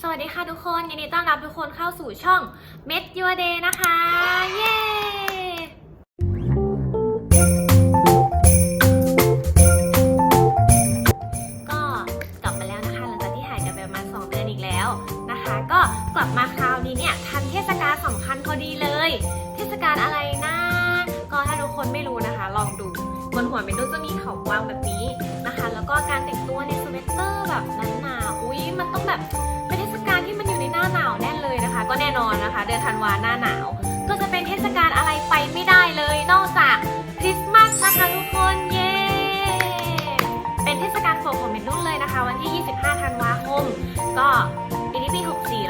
สวัสดีค่ะทุกคนยินดีต้อนรับทุกคนเข้าสู่ช่อง Met Your Day นะคะ เย้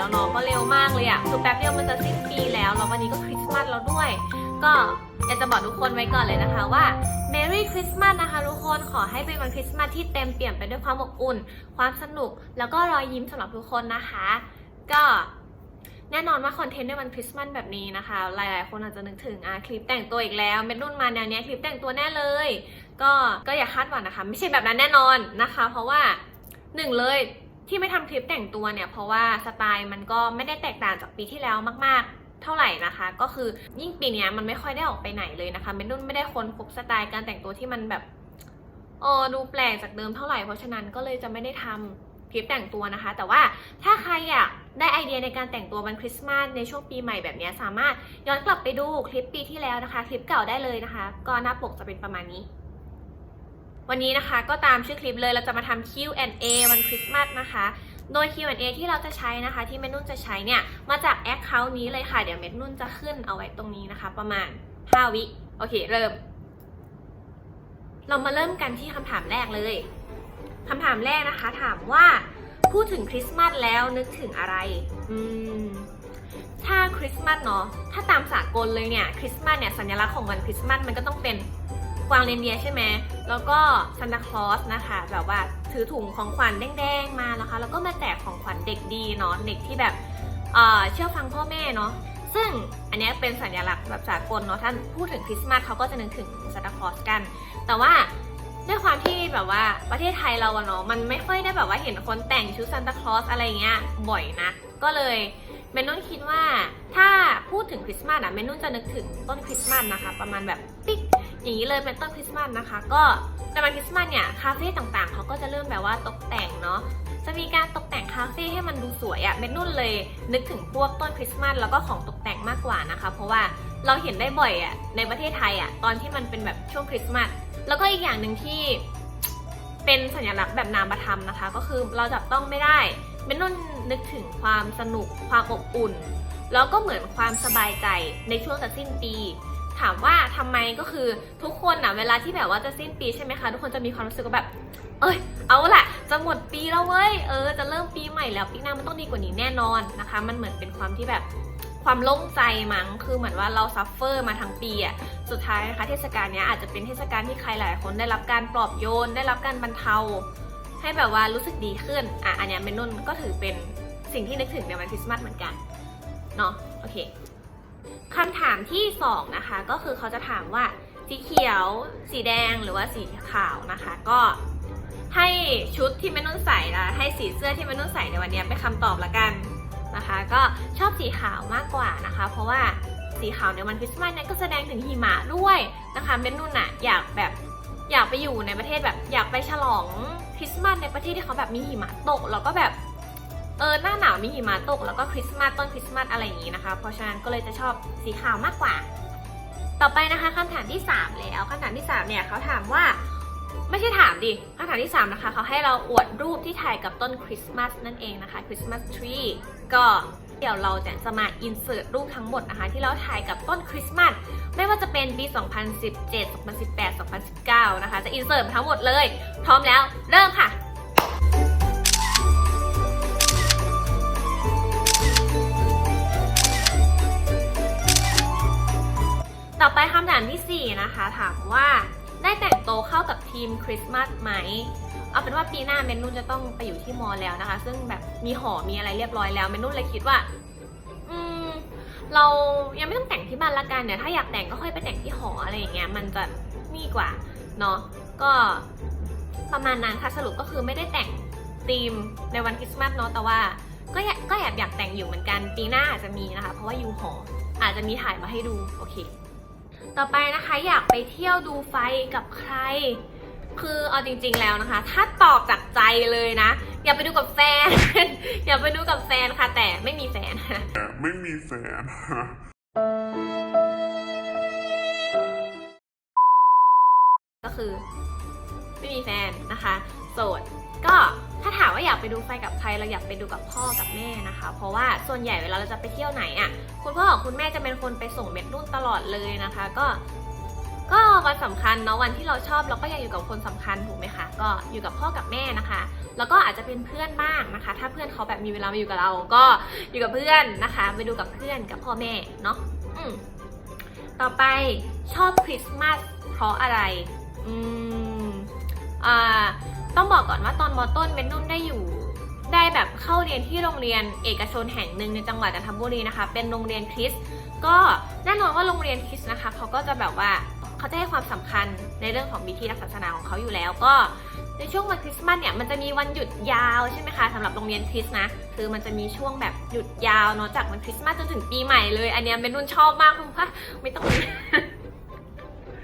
แล้วเนาะก็เร็วมากเลยอะคือแป๊บเดียวมันจะสิ้นปีแล้วแล้ววันนี้ก็คริสต์มาสแล้วด้วย ก็อยากจะบอกทุกคนไว้ก่อนเลยนะคะว่า Merry Christmas นะคะทุกคนขอให้เป็นวันคริสต์มาสที่เต็มเปี่ยมไปด้วยความอบอุ่น ความสนุกแล้วก็รอยยิ้มสำหรับทุกคนนะคะ ก็แน่นอนว่าคอนเทนต์ในวันคริสต์มาสแบบนี้นะคะ หลายๆ คนอาจจะนึกถึงอะคลิปแต่งตัวอีกแล้วเม็ดนุ่นมาแนวนี้คลิปแต่งตัวแน่เลย ก็ก็อย่าคาดหวังนะคะ ไม่ใช่แบบนั้นแน่นอนนะคะ เพราะว่าหนึ่งเลย ที่ไม่ทำคลิปแต่งตัวเนี่ย เพราะว่าสไตล์มันก็ไม่ได้แตกต่างจากปีที่แล้วมาก ๆเท่าไหร่นะคะ ก็คือยิ่งปีนี้มันไม่ค่อยได้ออกไปไหนเลยนะคะเมนุ่นไม่ได้ค้นพบสไตล์การแต่งตัวที่มันแบบเออดูแปลกจากเดิมเท่าไหร่เพราะฉะนั้นก็เลยจะไม่ได้ทำคลิปแต่งตัวนะคะ แต่ว่าถ้าใครอยากได้ไอเดียในการแต่งตัววันคริสต์มาสในช่วงปีใหม่แบบนี้สามารถย้อนกลับไปดูคลิปปีที่แล้วนะคะ คลิปเก่าได้เลยนะคะ ก็หน้าปกจะเป็นประมาณนี้ วันนี้นะคะก็ตามชื่อคลิปเลยเราจะมาทำ Q&A วันคริสต์มาสนะคะ โดย Q&A ที่เราจะใช้นะคะ ที่เมนุ่นจะใช้เนี่ย มาจากแอคเคาท์นี้เลยค่ะ เดี๋ยวเมนุ่นจะขึ้นเอาไว้ตรงนี้นะคะ ประมาณ 5 วิ โอเค เริ่ม เรามาเริ่มกันที่คำถามแรกเลยคำถามแรกนะคะ ถามว่าพูดถึงคริสต์มาสแล้วนึกถึงอะไร อืมถ้าคริสต์มาสเนาะถ้าตามสากลเลยเนี่ยคริสต์มาสเนี่ยสัญลักษณ์ของวันคริสต์มาสมันก็ต้องเป็น วางเรนเดียใช่ไหมแล้วก็ซันตาคลอสนะคะ แบบว่าถือถุงของขวัญแดงๆมานะคะ แล้วก็มาแจกของขวัญเด็กดีเนาะเด็กที่แบบเชื่อฟังพ่อแม่เนาะซึ่งอันนี้เป็นสัญลักษณ์แบบสากลเนาะถ้าพูดถึงคริสต์มาสเขาก็จะนึกถึงซันตาคลอสกัน แต่ว่าด้วยความที่แบบว่าประเทศไทยเราอะเนาะมันไม่ค่อยได้แบบว่าเห็นคนแต่งชุดซันตาคลอสอะไรเงี้ยบ่อยนะก็เลยเมนุ่นคิดว่าถ้าพูดถึงคริสต์มาสอะเมนุ่นจะนึกถึงต้นคริสต์มาสนะคะ ประมาณแบบ อย่างนี้เลยเป็นต้นคริสต์มาสนะคะ ก็ในวันคริสต์มาสเนี่ยคาเฟ่ต่างๆเขาก็จะเริ่มแบบว่าตกแต่งเนาะจะมีการตกแต่งคาเฟ่ให้มันดูสวยอะเมนุ่นเลยนึกถึงพวกต้นคริสต์มาสแล้วก็ของตกแต่งมากกว่านะคะ เพราะว่าเราเห็นได้บ่อยอะในประเทศไทยอะตอนที่มันเป็นแบบช่วงคริสต์มาสแล้วก็อีกอย่างหนึ่งที่เป็นสัญลักษณ์แบบนามธรรมนะคะ ก็คือเราจับต้องไม่ได้เมนุ่นนึกถึงความสนุกความอบอุ่น แล้วก็เหมือนความสบายใจในช่วงจะสิ้นปี ถามว่าทำไมก็คือทุกคนนะเวลาที่แบบว่าจะสิ้นปีใช่ไหมคะ ทุกคนจะมีความรู้สึกว่าแบบ เอ้ย เอาละจะหมดปีแล้วเว้ย เออ จะเริ่มปีใหม่แล้วปีหน้ามันต้องดีกว่านี้แน่นอนนะคะ มันเหมือนเป็นความที่แบบความโล่งใจมั้ง คือเหมือนว่าเราซัฟเฟอร์มาทั้งปีอะสุดท้ายนะคะเทศกาลนี้อาจจะเป็นเทศกาลที่ใครหลายคนได้รับการปลอบโยน ได้รับการบรรเทา ให้แบบว่ารู้สึกดีขึ้น อะ อันนี้เมนุ่นก็ถือเป็นสิ่งที่นึกถึงในวันคริสต์มาสเหมือนกัน เนาะ โอเค คำถามที่สองนะคะก็คือเขาจะถามว่าสีเขียว สีแดงหรือว่าสีขาวนะคะ ก็ให้ชุดที่เมนุ่นใส่ละให้สีเสื้อที่เมนุ่นใส่ในวันนี้เป็นคำตอบละกันนะคะ ก็ชอบสีขาวมากกว่านะคะ เพราะว่าสีขาวในวันคริสต์มาสเนี่ยก็แสดงถึงหิมะด้วยนะคะเมนุ่นอะอยากแบบอยากไปอยู่ในประเทศแบบอยากไปฉลองคริสต์มาสในประเทศที่เขาแบบมีหิมะตกแล้วก็แบบ เออหน้าหนาวมีหิมะตกแล้วก็คริสต์มาสต้นคริสต์มาสอะไรอย่างนี้นะคะ เพราะฉะนั้นก็เลยจะชอบสีขาวมากกว่า ต่อไปนะคะคำถามที่ 3 แล้วคำถามที่3เนี่ยเขาถามว่าไม่ใช่ถามดิคำถามที่ 3 นะคะเขาให้เราอวดรูปที่ถ่ายกับต้นคริสต์มาสนั่นเองนะคะคริสต์มาสทรีก็เดี๋ยวเราจะมาอินเสิร์ตรูปทั้งหมดนะคะ ที่เราถ่ายกับต้นคริสต์มาสไม่ว่าจะเป็นปี 2017 2018 2019 นะคะ จะอินเสิร์ตทั้งหมดเลย พร้อมแล้วเริ่มค่ะ ต่อไปคำถามทีสี่ 4 นะคะ ถามว่าได้แต่งโตวเข้ากับทีมคริสต์มาสไหม เอาเป็นว่าปีหน้าเมนุ่นจะต้องไปอยู่ที่มอลแล้วนะคะ ซึ่งแบบมีหอมีอะไรเรียบร้อยแล้วเมนุ่นเลยคิดว่า อืม เรายังไม่ต้องแต่งที่บ้านละกันเนี่ยถ้าอยากแต่งก็ค่อยไปแต่งที่หออะไรอย่างเงี้ยมันจะนี่กว่าเนาะก็ประมาณนั้นค่ะสรุปก็คือไม่ได้แต่งธีมในวันคริสต์มาสเนาะแต่ว่าก็อยากก็แอบอยากแต่งอยู่เหมือนกันปีหน้าอาจจะมีนะคะ เพราะว่ายูหออาจจะมีถ่ายมาให้ดูโอเค ต่อไปนะคะอยากไปเที่ยวดูไฟกับใคร คือเอาจริง ๆแล้วนะคะ ถ้าตอบจากใจเลยนะ อย่าไปดูกับแฟน อย่าไปดูกับแฟนค่ะ แต่ไม่มีแฟนไม่มีแฟนก็คือ ไม่มีแฟนนะคะ โสดก็ ถ้าถามว่าอยากไปดูไฟกับใครเราอยากไปดูกับพ่อกับแม่นะคะ เพราะว่าส่วนใหญ่เวลาเราจะไปเที่ยวไหนอะ่ะคุณพ่อกับคุณแม่จะเป็นคนไปส่งเม็ดนุ่นตลอดเลยนะคะ ก็ก็วันสำคัญเนาะวันที่เราชอบเราก็ยากอยู่กับคนสำคัญถูกไหมคะก็อยู่กับพ่อกับแม่นะคะ แล้วก็อาจจะเป็นเพื่อนบ้างนะคะ ถ้าเพื่อนเขาแบบมีเวลามาอยู่กับเรา ก็อยู่กับเพื่อนนะคะ ไปดูกับเพื่อนกับพ่อแม่เนาะอืมต่อไปชอบคริสต์มาสเพราะอะไรอืมอ่า ต้องบอกก่อนว่าตอนมต้นเบนนุ่นได้อยู่ ได้แบบเข้าเรียนที่โรงเรียนเอกชนแห่งหนึ่งในจังหวัดจันทบุรีนะคะ เป็นโรงเรียนคริสก็แน่นอนว่าโรงเรียนคริสนะคะเขาก็จะแบบว่าเขาจะให้ความสำคัญในเรื่องของพิธีทางศาสนาของเขาอยู่แล้วก็ในช่วงวันคริสต์มาสเนี่ยมันจะมีวันหยุดยาวใช่ไหมคะสำหรับโรงเรียนคริสนะคือมันจะมีช่วงแบบหยุดยาวเนาะจากวันคริสต์มาสจนถึงปีใหม่เลย อันเนี้ยเบนนุ่นชอบมากเพราะว่าไม่ต้อง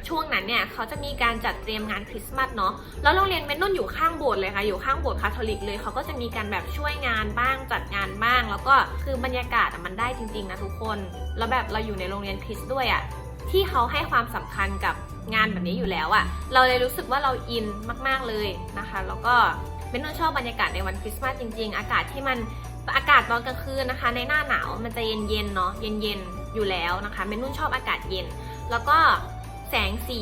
ช่วงนั้นเนี่ยเขาจะมีการจัดเตรียมงานคริสต์มาสเนาะแล้วโรงเรียนเมนนนอยู่ข้างโบสถ์เลยค่ะอยู่ข้างโบสถ์คาทอลิกเลยเขาก็จะมีการแบบช่วยงานบ้างจัดงานบ้าง แล้วก็คือบรรยากาศมันได้จริงๆนะทุกคนแล้วแบบเราอยู่ในโรงเรียนคริสต์ด้วยอะ่ะที่เขาให้ความสำคัญกับงานแบบนี้อยู่แล้วอะ่ะเราเลยรู้สึกว่าเราอินมากๆเลยนะคะ แล้วก็เมนนนชอบบรรยากาศในวันคริสต์มาสจริง ๆ อากาศที่มันอากาศตอนกลางคืนนะคะ ในหน้าหนาวมันจะเย็นๆเนาะเย็นๆอยู่แล้วนะคะเมนนุ่นชอบอากาศเย็น แล้วก็ แสงสี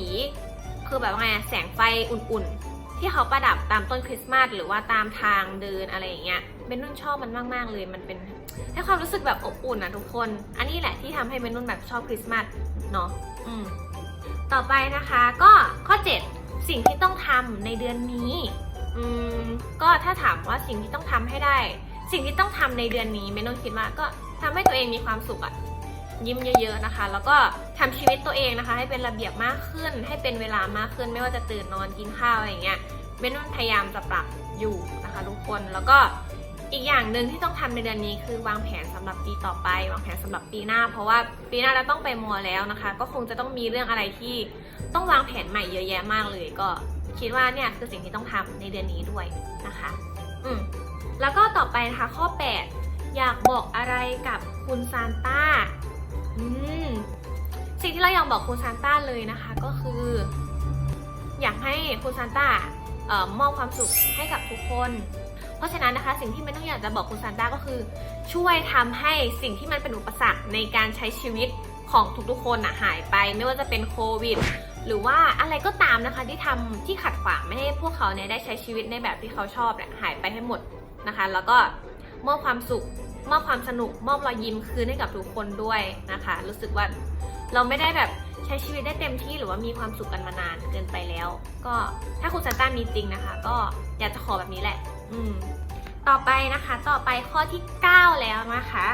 คือแบบว่าไงแสงไฟอุ่นๆ ที่เขาประดับตามต้นคริสต์มาสหรือว่าตามทางเดินอะไรอย่างเงี้ยเบนนุ่นชอบมันมากๆเลยมันเป็นให้ความรู้สึกแบบอบอุ่นอะทุกคน อันนี้แหละที่ทำให้เบนนุ่นแบบชอบคริสต์มาสเนาะอืมต่อไปนะคะก็ข้อ 7 สิ่งที่ต้องทำในเดือนนี้อืมก็ถ้าถามว่าสิ่งที่ต้องทำให้ได้ สิ่งที่ต้องทำในเดือนนี้เบนนุ่นคิดว่าก็ทำให้ตัวเองมีความสุขอะ ยิ้มเยอะๆนะคะ แล้วก็ทำชีวิตตัวเองนะคะ ให้เป็นระเบียบมากขึ้น ให้เป็นเวลามากขึ้น ไม่ว่าจะตื่นนอนกินข้าวอะไรอย่างเงี้ยเบนนุนพยายามจะปรับอยู่นะคะทุกคนแล้วก็อีกอย่างหนึ่งที่ต้องทำในเดือนนี้คือวางแผนสำหรับปีต่อไป วางแผนสำหรับปีหน้า เพราะว่าปีหน้าเราต้องไปมัวแล้วนะคะ ก็คงจะต้องมีเรื่องอะไรที่ต้องวางแผนใหม่เยอะแยะมากเลย ก็คิดว่าเนี่ยคือสิ่งที่ต้องทำในเดือนนี้ด้วยนะคะ อืมแล้วก็ต่อไปนะคะข้อ 8 อยากบอกอะไรกับคุณซานต้า สิ่งที่เราอยากบอกคุณซานต้าเลยนะคะก็คือ อยากให้คุณซานต้ามอบความสุขให้กับทุกคน เพราะฉะนั้นนะคะ สิ่งที่ไม่ต้องอยากจะบอกคุณซานต้าก็คือ ช่วยทำให้สิ่งที่มันเป็นอุปสรรคในการใช้ชีวิตของทุกๆคนนะหายไป ไม่ว่าจะเป็นโควิดหรือว่าอะไรก็ตามนะคะที่ทำที่ขัดขวางไม่ให้พวกเขาเนี่ยได้ใช้ชีวิตในแบบที่เขาชอบเนี่ยหายไปให้หมดนะคะ แล้วก็มอบความสุข มอบความสนุก มอบรอยยิ้มคืนให้กับทุกคนด้วยนะคะ รู้สึกว่า เราไม่ได้แบบใช้ชีวิตได้เต็มที่หรือว่ามีความสุขกันมานานเกินไปแล้ว ก็ถ้าคุณซานต้ามีจริงนะคะ ก็อยากจะขอแบบนี้แหละ อืม ต่อไปนะคะ ต่อไปข้อที่ 9 แล้วนะคะ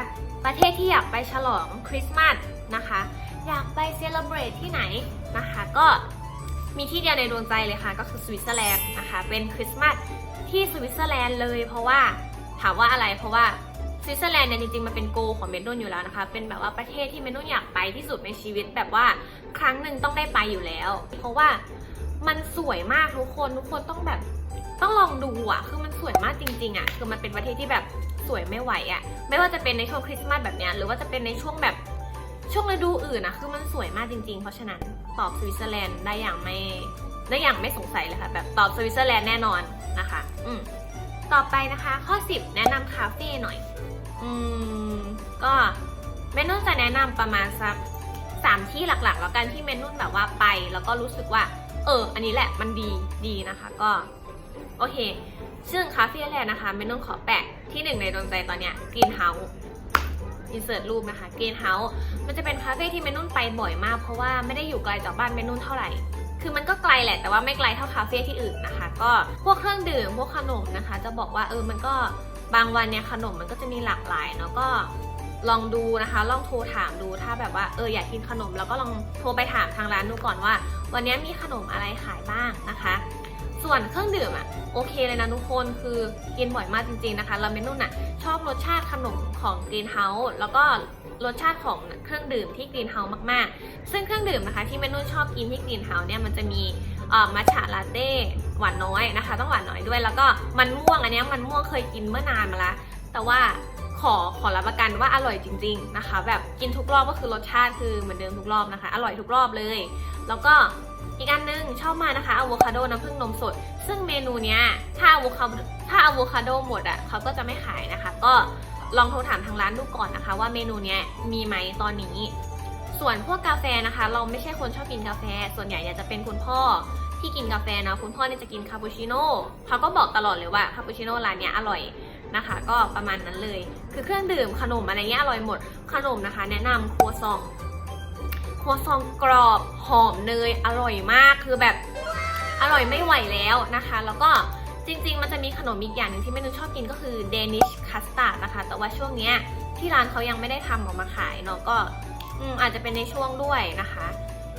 ประเทศที่อยากไปฉลองคริสต์มาสนะคะ อยากไปเซเลบรตที่ไหนนะคะ ก็มีที่เดียวในดวงใจเลยค่ะ ก็คือสวิตเซอร์แลนด์นะคะ เป็นคริสต์มาสที่สวิตเซอร์แลนด์เลย เพราะว่าถามว่าอะไรเพราะว่า สวิตเซอร์แลนด์เนี่ยจริงๆมันเป็นโกของเมนนุ่นอยู่แล้วนะคะ เป็นแบบว่าประเทศที่เมนนุ่นอยากไปที่สุดในชีวิตแบบว่าครั้งหนึ่งต้องได้ไปอยู่แล้ว เพราะว่ามันสวยมากทุกคนทุกคนต้องแบบต้องลองดูอะ คือมันสวยมากจริง ๆอะ คือมันเป็นประเทศที่แบบสวยไม่ไหวอะ ไม่ว่าจะเป็นในช่วงคริสต์มาสแบบเนี้ยหรือว่าจะเป็นในช่วงแบบช่วงฤดูอื่นนะคือมันสวยมากจริง ๆ เพราะฉะนั้นตอบสวิตเซอร์แลนด์ได้อย่างไม่ได้อย่างไม่สงสัยเลยค่ะ แบบตอบสวิตเซอร์แลนด์แน่นอนนะคะ อืมต่อไปนะคะ ข้อ 10 แนะนำคาเฟ่หน่อย อืม ก็เมนุ่นจะแนะนำประมาณสักสามที่หลักๆ แล้วกันที่เมนุ่นแบบว่าไป แล้วก็รู้สึกว่า เออ อันนี้แหละมันดีดีนะคะก็ โอเค ซึ่งคาเฟ่แรกนะคะเมนุ่นขอแปะที่หนึ่งในดวงใจตอนเนี้ยกรีนเฮาส์อินเสิร์ตรูปนะคะกรีนเฮาส์มันจะเป็นคาเฟ่ที่เมนุ่นไปบ่อยมาก เพราะว่าไม่ได้อยู่ไกลจากบ้านเมนุ่นเท่าไหร่คือมันก็ไกลแหละแต่ว่าไม่ไกลเท่าคาเฟ่ที่อื่นนะคะ ก็พวกเครื่องดื่มพวกขนมนะคะ จะบอกว่าเออมันก็ บางวันเนี่ยขนมมันก็จะมีหลากหลายเนาะก็ลองดูนะคะ ลองโทรถามดูถ้าแบบว่าเอออยากกินขนมแล้วก็ลองโทรไปถามทางร้านดูก่อนว่า วันนี้มีขนมอะไรขายบ้างนะคะ ส่วนเครื่องดื่มอะโอเคเลยนะทุกคนคือกินบ่อยมากจริง ๆนะคะแล้วเมนุ่นอะชอบรสชาติขนมของกรีนเฮาส์แล้วก็รสชาติของเครื่องดื่มที่กรีนเฮาส์มากๆ ซึ่งเครื่องดื่มนะคะที่เมนุ่นชอบกินที่กรีนเฮาส์เนี่ยมันจะมี มัทฉะลาเต้หวานน้อยนะคะ ต้องหวานน้อยด้วย แล้วก็มันม่วงอันนี้มันม่วงเคยกินเมื่อนานมาแล้วแต่ว่าขอขอรับประกันว่าอร่อยจริง ๆนะคะ แบบกินทุกรอบก็คือรสชาติคือเหมือนเดิมทุกรอบนะคะ อร่อยทุกรอบเลย แล้วก็อีกอันนึงชอบมานะคะอะโวคาโดน้ำผึ้งนมสด ซึ่งเมนูเนี้ยถ้าอะโวคาถ้าอะโวคาโดหมดอะเขาก็จะไม่ขายนะคะ ก็ลองโทรถามทางร้านดูก่อนนะคะ ว่าเมนูเนี้ยมีไหมตอนนี้ ส่วนพวกกาแฟนะคะ เราไม่ใช่คนชอบกินกาแฟ ส่วนใหญ่จะเป็นคุณพ่อ ที่กินกาแฟนะคุณพ่อเนี่ยจะกินคาปูชิโน่เขาก็บอกตลอดเลยว่าคาปูชิโน่ร้านเนี้ยอร่อยนะคะ ก็ประมาณนั้นเลย คือเครื่องดื่มขนมอะไรเงี้ยอร่อยหมดขนมนะคะ แนะนำครัวซองครัวซองกรอบหอมเนยอร่อยมากคือแบบอร่อยไม่ไหวแล้วนะคะ แล้วก็จริงๆ มันจะมีขนมอีกอย่างหนึ่งที่เมนูชอบกินก็คือเดนิชคัสตาร์ดนะคะ แต่ว่าช่วงเนี้ยที่ร้านเขายังไม่ได้ทำออกมาขายเนาะก็อืมอาจจะเป็นในช่วงด้วยนะคะ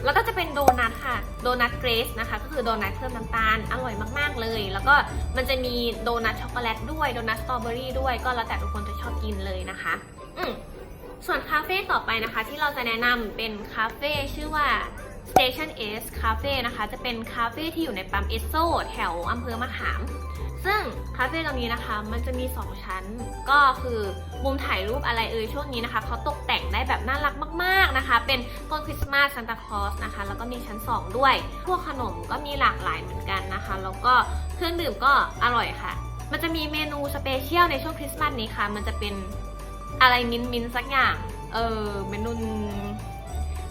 แล้วก็จะเป็นโดนัทค่ะ โดนัทเกรสนะคะ ก็คือโดนัทเพิ่มน้ำตาล อร่อยมากๆเลย แล้วก็มันจะมีโดนัทช็อกโกแลตด้วย โดนัทสตรอเบอรี่ด้วย ก็แล้วแต่ทุกคนจะชอบกินเลยนะคะ อืมส่วนคาเฟ่ต่อไปนะคะ ที่เราจะแนะนำเป็นคาเฟ่ชื่อว่า Station S Cafe นะคะ จะเป็นคาเฟ่ที่อยู่ในปั๊มเอสโซแถวอำเภอมะขาม ซึ่งคาเฟ่ตรงนี้นะคะ มันจะมี 2 ชั้น ก็คือมุมถ่ายรูปอะไรเอ่ยช่วงนี้นะคะเขาตกแต่งได้แบบน่ารักมาก ๆนะคะ เป็นต้นคริสต์มาสซานตาคลอสนะคะ แล้วก็มีชั้น 2 ด้วย พวกขนมก็มีหลากหลายเหมือนกันนะคะ แล้วก็เครื่องดื่มก็อร่อยค่ะ มันจะมีเมนูสเปเชียลในช่วงคริสต์มาสนี้ค่ะ มันจะเป็นอะไรมินมินสักอย่าง เออเมนู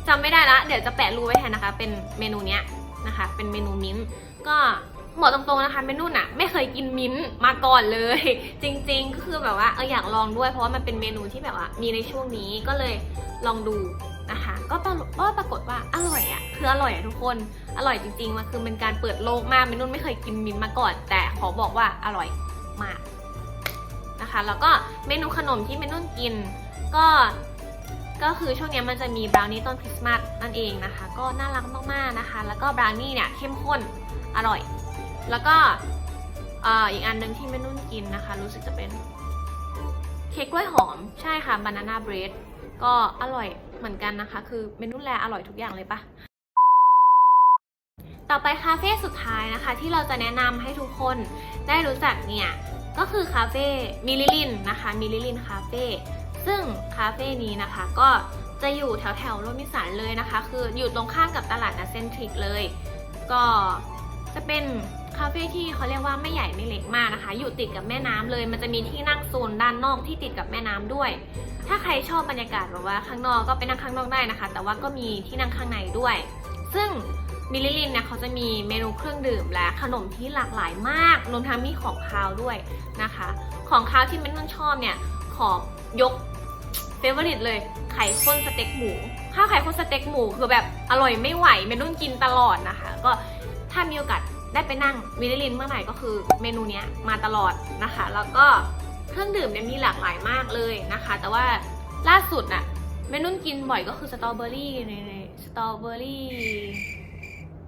จำไม่ได้ละ เดี๋ยวจะแปะรูไว้แทนนะคะ เป็นเมนูเนี้ยนะคะ เป็นเมนูมิ้นก็ บอกตรงๆนะคะเมนูน่ะไม่เคยกินมิ้นท์มาก่อนเลย จริงๆก็คือแบบว่าเอออยากลองด้วยเพราะว่ามันเป็นเมนูที่แบบว่ามีในช่วงนี้ก็เลยลองดูนะคะก็ปรก็ปรากฏว่าอร่อยอะ่ะคืออร่อยอะ่ะทุกคนอร่อยจริงๆมันคือเป็นการเปิดโลกมากเมนูไม่เคยกินมิ้นท์มาก่อน แต่ขอบอกว่าอร่อยมากนะคะ แล้วก็เมนูขนมที่เมนูกินก็ก็คือช่วงนี้มันจะมีบราวนี่ต้นคริสต์มาสนั่นเองนะคะ ก็น่ารักมากๆนะคะ แล้วก็บราวนี่เนี่ยเข้มข้นอร่อย แล้วก็อ,อีกอันหนึ่งที่แม่นุ่นกินนะคะ รู้สึกจะเป็นเค้กกล้วยหอมใช่ค่ะบานาน่าเบรดก็อร่อยเหมือนกันนะคะ คือเมนุ่นแลอร่อยทุกอย่างเลยปะต่อไปคาเฟ่สุดท้ายนะคะ ที่เราจะแนะนำให้ทุกคนได้รู้จักเนี่ย ก็คือคาเฟ่มิลิลินนะคะมิลิลินคาเฟ่ซึ่งคาเฟ่นี้นะคะก็จะอยู่แถวแถวโรมินสันเลยนะคะ คืออยู่ตรงข้ามกับตลาดนัดเซนทริกเลย ก็จะเป็น คาเฟ่ที่เขาเรียกว่าไม่ใหญ่ไม่เล็กมากนะคะ อยู่ติดกับแม่น้ำเลย มันจะมีที่นั่งโซนด้านนอกที่ติดกับแม่น้ำด้วย ถ้าใครชอบบรรยากาศแบบว่าข้างนอกก็ไปนั่งข้างนอกได้นะคะ แต่ว่าก็มีที่นั่งข้างในด้วย ซึ่งมิลลิลินเนี่ยเขาจะมีเมนูเครื่องดื่มและขนมที่หลากหลายมาก รวมทั้งมีของคาวด้วยนะคะ ของคาวที่เมนุ่นชอบเนี่ยขอยกเฟเวอริตเลยไข่ข้นสเต็กหมู ข้าวไข่ข้นสเต็กหมูคือแบบอร่อยไม่ไหวเมนุ่นกินตลอดนะคะ ก็ถ้ามีโอกาส ได้ไปนั่งมิลลิลินเมื่อไหร่ก็คือเมนูนี้มาตลอดนะคะ แล้วก็เครื่องดื่มเนี่ยมีหลากหลายมากเลยนะคะ แต่ว่าล่าสุดนะเมนุ่นกินบ่อยก็คือสตรอเบอรี่ในสตรอเบอรี่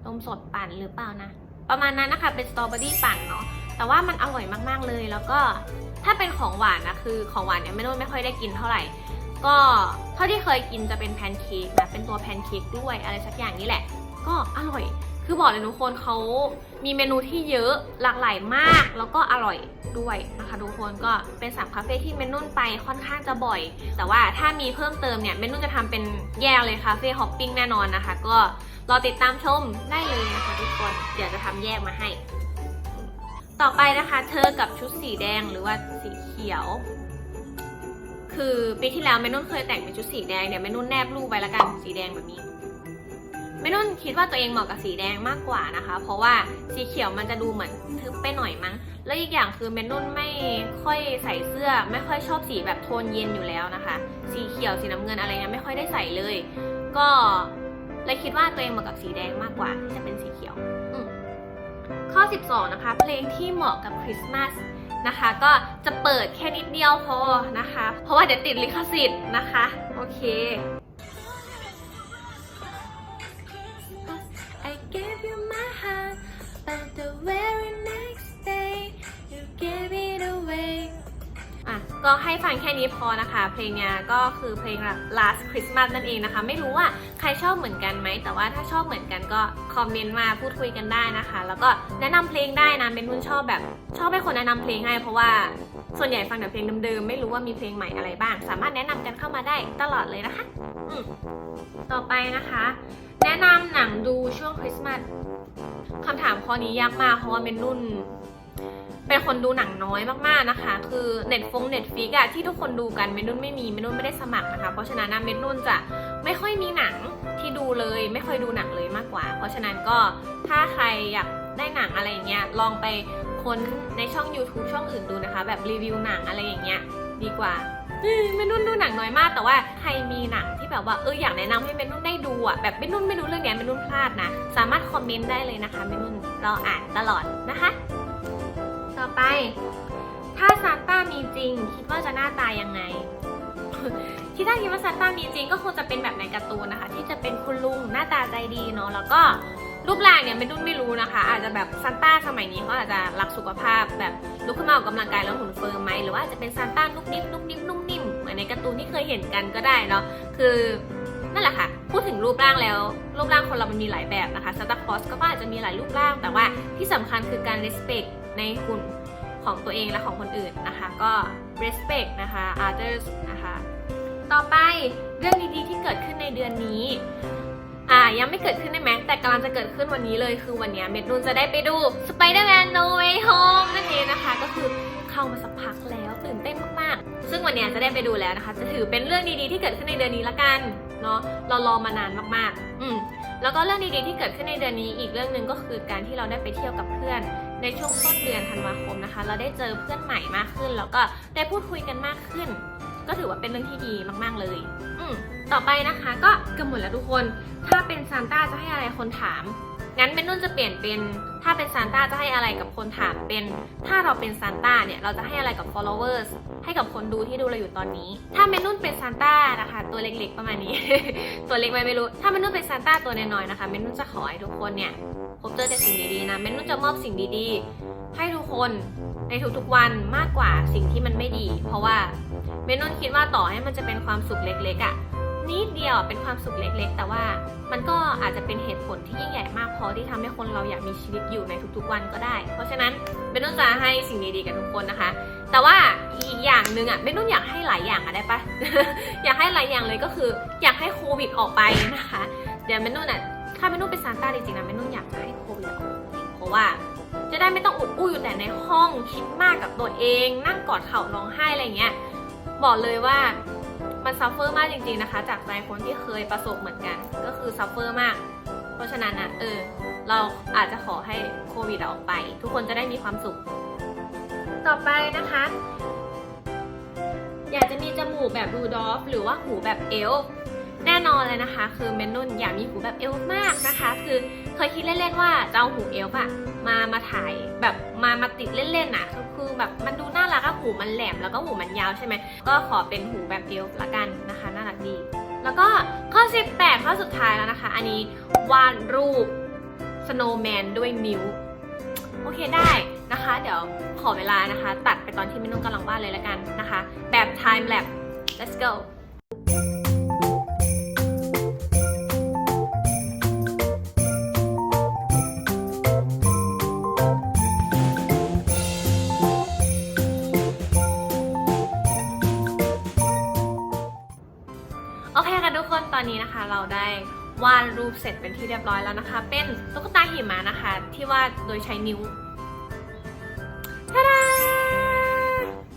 นมสดปั่นหรือเปล่านะ ประมาณนั้นนะคะเป็นสตรอเบอรี่ปั่นเนาะแต่ว่ามันอร่อยมากๆเลย แล้วก็ถ้าเป็นของหวานนะคือของหวานเนี่ยไม่รู้ไม่ค่อยได้กินเท่าไหร่ ก็เท่าที่เคยกินจะเป็นแพนเค้กนะเป็นตัวแพนเค้กด้วยอะไรสักอย่างนี้แหละ ก็อร่อย คือบอกเลยทุกคนเขามีเมนูที่เยอะหลากหลายมากแล้วก็อร่อยด้วยนะคะทุกคนก็เป็นสามคาเฟ่ที่เมนุ่นไปค่อนข้างจะบ่อย แต่ว่าถ้ามีเพิ่มเติมเนี่ยเมนุ่นจะทำเป็นแยกเลยคาเฟ่ฮอปปิ้งแน่นอนนะคะ ก็รอติดตามชมได้เลยนะคะทุกคนเดี๋ยวจะทำแยกมาให้ ต่อไปนะคะ เธอกับชุดสีแดงหรือว่าสีเขียว คือปีที่แล้วเมนุ่นเคยแต่งเป็นชุดสีแดงเดี๋ยวเมนุ่นแนบรูปไว้ละกันสีแดงแบบนี้ เมนุ่นคิดว่าตัวเองเหมาะกับสีแดงมากกว่านะคะ เพราะว่าสีเขียวมันจะดูเหมือนทึบไปหน่อยมั้ง แล้วอีกอย่างคือเมนุ่นไม่ค่อยใส่เสื้อ ไม่ค่อยชอบสีแบบโทนเย็นอยู่แล้วนะคะ สีเขียวสีน้ำเงินอะไรเงี้ยไม่ค่อยได้ใส่เลย ก็เลยคิดว่าตัวเองเหมาะกับสีแดงมากกว่าที่จะเป็นสีเขียวอืมข้อ 12 นะคะ เพลงที่เหมาะกับคริสต์มาสนะคะ ก็จะเปิดแค่นิดเดียวพอนะคะ เพราะว่าเดี๋ยวติดลิขสิทธิ์นะคะ โอเค ก็ให้ฟังแค่นี้พอนะคะ เพลงเนี้ยก็คือเพลง last Christmas นั่นเองนะคะ ไม่รู้ว่าใครชอบเหมือนกันไหม แต่ว่าถ้าชอบเหมือนกันก็คอมเมนต์มาพูดคุยกันได้นะคะ แล้วก็แนะนำเพลงได้นะเมนนุ่นชอบแบบ ชอบให้คนแนะนำเพลงให้เพราะว่าส่วนใหญ่ฟังแต่เพลงเดิมๆ ไม่รู้ว่ามีเพลงใหม่อะไรบ้าง สามารถแนะนำกันเข้ามาได้ตลอดเลยนะคะ ต่อไปนะคะ แนะนำหนังดูช่วงคริสต์มาสคำถามข้อนี้ยากมากเพราะว่าเมนนุ่น เป็นคนดูหนังน้อยมากๆนะคะ คือเน็ตฟงเน็ตฟิกอะที่ทุกคนดูกันเมนุ่นไม่มีเมนุ่นไม่ได้สมัครนะคะ เพราะฉะนั้นเมนุ่นจะไม่ค่อยมีหนังที่ดูเลย ไม่ค่อยดูหนังเลยมากกว่า เพราะฉะนั้นก็ถ้าใครอยากได้หนังอะไรอย่างเงี้ยลองไปค้นในช่อง YouTube ช่องอื่นดูนะคะ แบบรีวิวหนังอะไรอย่างเงี้ยดีกว่าเฮ้ยเมนุ่นดูหนังน้อยมากแต่ว่าใครมีหนังที่แบบว่าเอออยากแนะนำให้เมนุ่นได้ดูอะแบบเมนุ่นไม่รู้เรื่องเนี้ยเมนุ่นพลาดนะ สามารถคอมเมนต์ได้เลยนะคะเมนุ่นรออ่านตลอดนะคะ อไป ถ้าซานต้ามีจริง คิดว่าจะหน้าตายังไงที่ถ้าคิดว่าซานต้ามีจริงก็คงจะเป็นแบบในการ์ตูนนะคะ ที่จะเป็นคุณลุงหน้าตาใจดีเนาะแล้วก็รูปร่างเนี่ยไม่ดุนไม่รู้นะคะ อาจจะแบบซานต้าสมัยนี้เขาอาจจะรักสุขภาพแบบลุกขึ้นมาออกกำลังกายแล้วหุ่นเฟิร์มไหมหรือว่าจะเป็นซานต้านุ่มนิ่มนุ่มนิ่มนุ่มนิ่มเหมือนในการ์ตูนที่เคยเห็นกันก็ได้เนาะคือนั่นแหละค่ะพูดถึงรูปร่างแล้ว รูปร่างคนเรามันมีหลายแบบนะคะซานตาคลอสก็อาจจะมีหลายรูปร่าง แต่ว่าที่สำคัญคือการ respect ในหุ่นของตัวเองและของคนอื่นนะคะ ก็ respect นะคะ others นะคะ ต่อไปเรื่องดีๆที่เกิดขึ้นในเดือนนี้อ่ายังไม่เกิดขึ้นได้ไหมแต่กำลังจะเกิดขึ้นวันนี้เลยคือวันเนี้ยเมดนูนจะได้ไปดู Spider-Man No Way Home นั่นเองนะคะ ก็คือเข้ามาสักพักแล้วตื่นเต้นมากๆ ซึ่งวันเนี้ยจะได้ไปดูแล้วนะคะ จะถือเป็นเรื่องดีๆที่เกิดขึ้นในเดือนนี้ละกันเนาะเรารอมานานมากๆ อืมแล้วก็เรื่องดีๆที่เกิดขึ้นในเดือนนี้อีกเรื่องหนึ่งก็คือการที่เราได้ไปเที่ยวกับเพื่อน ในช่วงต้นเดือนธันวาคมนะคะ เราได้เจอเพื่อนใหม่มากขึ้น แล้วก็ได้พูดคุยกันมากขึ้น ก็ถือว่าเป็นเรื่องที่ดีมาก ๆเลย อืต่อไปนะคะ ก็เกือบหมดแล้วทุกคน ถ้าเป็นซานต้าจะให้อะไรคนถาม งั้นเมนุ่นจะเปลี่ยนเป็นถ้าเป็นซานต้าจะให้อะไรกับคนถามเป็น ถ้าเราเป็นซานต้าเนี่ยเราจะให้อะไรกับ followers ให้กับคนดูที่ดูเราอยู่ตอนนี้ ถ้าเมนุ่นเป็นซานต้านะคะตัวเล็กๆประมาณนี้ ตัวเล็กไหมไม่รู้ ถ้าเมนุ่นเป็นซานต้าตัวน้อยๆนะคะเมนุ่นจะขอให้ทุกคนเนี่ยพบเจอแต่สิ่งดีๆนะเมนุ่นจะมอบสิ่งดีๆ ให้ทุกคนในทุกๆวันมากกว่าสิ่งที่มันไม่ดี เพราะว่าเมนุ่นคิดว่าต่อให้มันจะเป็นความสุขเล็กๆอะ่ะ นิดเดียวเป็นความสุขเล็กๆ แต่ว่ามันก็อาจจะเป็นเหตุผลที่ยิ่งใหญ่มากพอที่ทำให้คนเราอยากมีชีวิตอยู่ในทุกๆวันก็ได้ เพราะฉะนั้นเมนุ่นจะให้สิ่งดีๆกับทุกคนนะคะ แต่ว่าอีกอย่างหนึ่งอะเมนุ่นอยากให้หลายอย่างอะได้ปะอยากให้หลายอย่างเลยก็คือ อยากให้โควิดออกไปนะคะ เดี๋ยวเมนุ่นอะถ้าเมนุ่นเป็นซานต้าจริงๆนะเมนุ่นอยากจะให้โควิดออกไปเพราะว่าจะได้ไม่ต้องอุดอู้อยู่แต่ในห้องคิดมากกับตัวเอง นั่งกอดเข่าร้องไห้อะไรเงี้ยบอกเลยว่า มันซัฟเฟอร์มากจริงๆนะคะ จากใจคนที่เคยประสบเหมือนกัน ก็คือซัฟเฟอร์มาก เพราะฉะนั้นนะเออ เราอาจจะขอให้โควิดออกไป ทุกคนจะได้มีความสุข ต่อไปนะคะ อยากจะมีจมูกแบบรูดอฟหรือว่าหูแบบเอลฟ์แน่นอนเลยนะคะ คือเมนนุ่นอยากมีหูแบบเอลฟ์มากนะคะ คือเคยคิดเล่นๆว่าจะเอาหูเอลฟ์อะมามาถ่ายแบบมามาติดเล่นๆอะคือคือ แบบมันดูน่ารักอะหูมันแหลมแล้วก็หูมันยาวใช่ไหมก็ขอเป็นหูแบบเดียวละกันนะคะน่ารักดี แล้วก็ข้อ 18 ข้อสุดท้ายแล้วนะคะ อันนี้วาดรูปสโนว์แมนด้วยนิ้วโอเคได้นะคะ เดี๋ยวขอเวลานะคะ ตัดไปตอนที่ไมนุ่งกำลังวาดเลยละกันนะคะ แบบ time lapse let's go ได้วาดรูปเสร็จเป็นที่เรียบร้อยแล้วนะคะ เป็นตุ๊กตาหิมะนะคะ ที่วาดโดยใช้นิ้วทาดา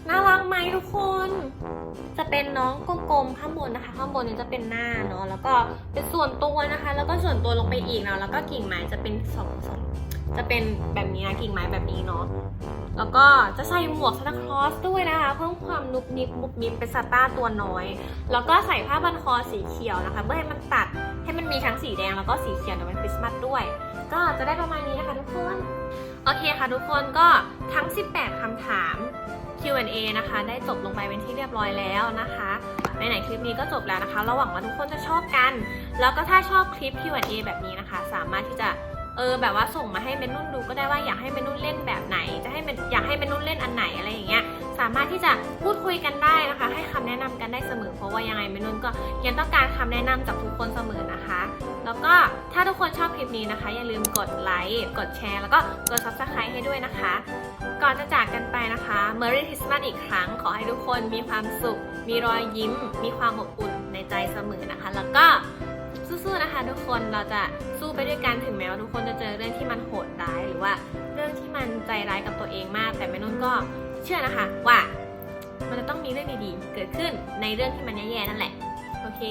น่ารักไหมทุกคน จะเป็นน้องกลมๆข้างบนนะคะ ข้างบนนี้จะเป็นหน้าเนาะแล้วก็เป็นส่วนตัวนะคะ แล้วก็ส่วนตัวลงไปอีกเนาะแล้วก็กิ่งไม้จะเป็นสองสอง จะเป็นแบบนี้นะกิ่งไม้แบบนี้เนาะแล้วก็จะใส่หมวกซานตาคลอสด้วยนะคะเพิ่มความนุบนิบมุบมิบเป็นซาต้าตัวน้อย แล้วก็ใส่ผ้าบันคอสีเขียวนะคะ เพื่อให้มันตัดให้มันมีทั้งสีแดงแล้วก็สีเขียวในวันคริสต์มาสด้วย ก็จะได้ประมาณนี้นะคะทุกคนโอเคค่ะทุกคนก็ทั้ง 18คำถาม Q&A นะคะ ได้จบลงไปเป็นที่เรียบร้อยแล้วนะคะในไหนคลิปนี้ก็จบแล้วนะคะเราหวังว่าทุกคนจะชอบกัน แล้วก็ถ้าชอบคลิป Q&A แบบนี้นะคะ สามารถที่จะ เออแบบว่าส่งมาให้เมนุ่นดูก็ได้ว่าอยากให้เมนุ่นเล่นแบบไหน จะให้เมนอยากให้เมนุ่นเล่นอันไหนอะไรอย่างเงี้ยสามารถที่จะพูดคุยกันได้นะคะ ให้คำแนะนำกันได้เสมอเพราะว่ายังไงเมนุ่นก็ยังต้องการคำแนะนำจากทุกคนเสมอนะคะ แล้วก็ถ้าทุกคนชอบคลิปนี้นะคะ อย่าลืมกดไลค์กดแชร์แล้วก็กด subscribe ให้ด้วยนะคะ ก่อนจะจากกันไปนะคะ Merry Christmas อีกครั้งขอให้ทุกคนมีความสุข มีรอยยิ้ม มีความอบอุ่นในใจเสมอนะคะ แล้วก็ สู้ๆนะคะทุกคนเราจะสู้ไปด้วยกันถึงแม้ว่าทุกคนจะเจอเรื่องที่มันโหดร้ายหรือว่าเรื่องที่มันใจร้ายกับตัวเองมาก แต่แม่นุ่นก็เชื่อนะคะว่า มันจะต้องมีเรื่องดีๆ เกิดขึ้นในเรื่องที่มันแย่ๆนั่นแหละโอเค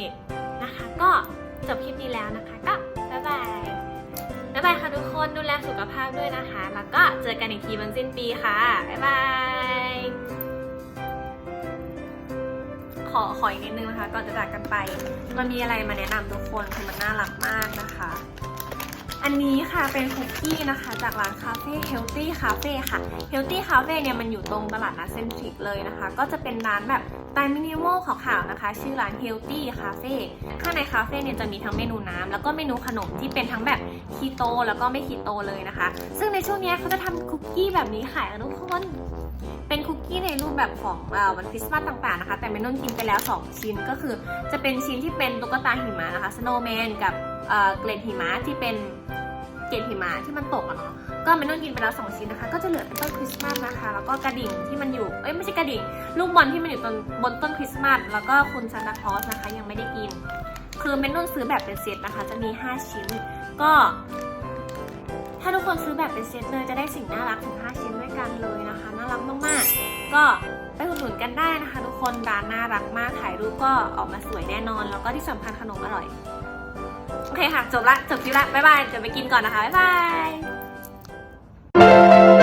นะคะ ก็จบคลิปนี้แล้วนะคะ ก็บ๊ายบายบ๊ายบายค่ะทุกคนดูแลสุขภาพด้วยนะคะ แล้วก็เจอกันอีกทีวันสิ้นปีค่ะบ๊ายบาย ขอขออีกนิดนึงนะคะ ก่อนจะจากกันไป มันมีอะไรมาแนะนำทุกคนคือมันน่ารักมากนะคะ อันนี้ค่ะเป็นคุกกี้นะคะ จากร้านคาเฟ่ Healthy Cafe ค่ะ Healthy Cafe เนี่ยมันอยู่ตรงตลาดนัดเซนทริกเลยนะคะ ก็จะเป็นร้านแบบสไตล์มินิมอลขาวๆนะคะ ชื่อร้าน Healthy Cafe ข้างในคาเฟ่เนี่ยจะมีทั้งเมนูน้ำแล้วก็เมนูขนมที่เป็นทั้งแบบคีโตแล้วก็ไม่คีโตเลยนะคะ ซึ่งในช่วงนี้เขาจะทำคุกกี้แบบนี้ขายกันทุกคน เป็นคุกกี้ในรูปแบบของวันคริสต์มาสต่างๆนะคะ แต่เมนนนกินไปแล้ว 2 ชิ้นก็คือ จะเป็นชิ้นที่เป็นตุ๊กตาหิมะนะคะสโนว์แมนกับเอ่อเกล็ดหิมะที่เป็นเกล็ดหิมะที่มันตกอะเนาะก็เมนนนกินไปแล้ว 2 ชิ้นนะคะ ก็จะเหลือเป็นต้นคริสต์มาสนะคะ แล้วก็กระดิ่งที่มันอยู่เอ้ยไม่ใช่กระดิ่งลูกบอลที่มันอยู่บนบนต้นคริสต์มาสแล้วก็คุณซานตาคลอสนะคะยังไม่ได้กิน คือเมนนนซื้อแบบเป็นเซตนะคะ จะมี 5 ชิ้นก็ ถ้าทุกคนซื้อแบบเป็นเซตเลยจะได้สิ่งน่ารักถึง5ชิ้นด้วยกันเลยนะคะ รักมากๆ ก็ไปอุดหนุนกันได้นะคะ ทุกคนร้านน่ารักมากถ่ายรูปก็ออกมาสวยแน่นอน แล้วก็ที่สำคัญขนมอร่อย โอเคค่ะ จบละ จบที่ละ บ๊ายบาย เดี๋ยวไปกินก่อนนะคะ บ๊ายบาย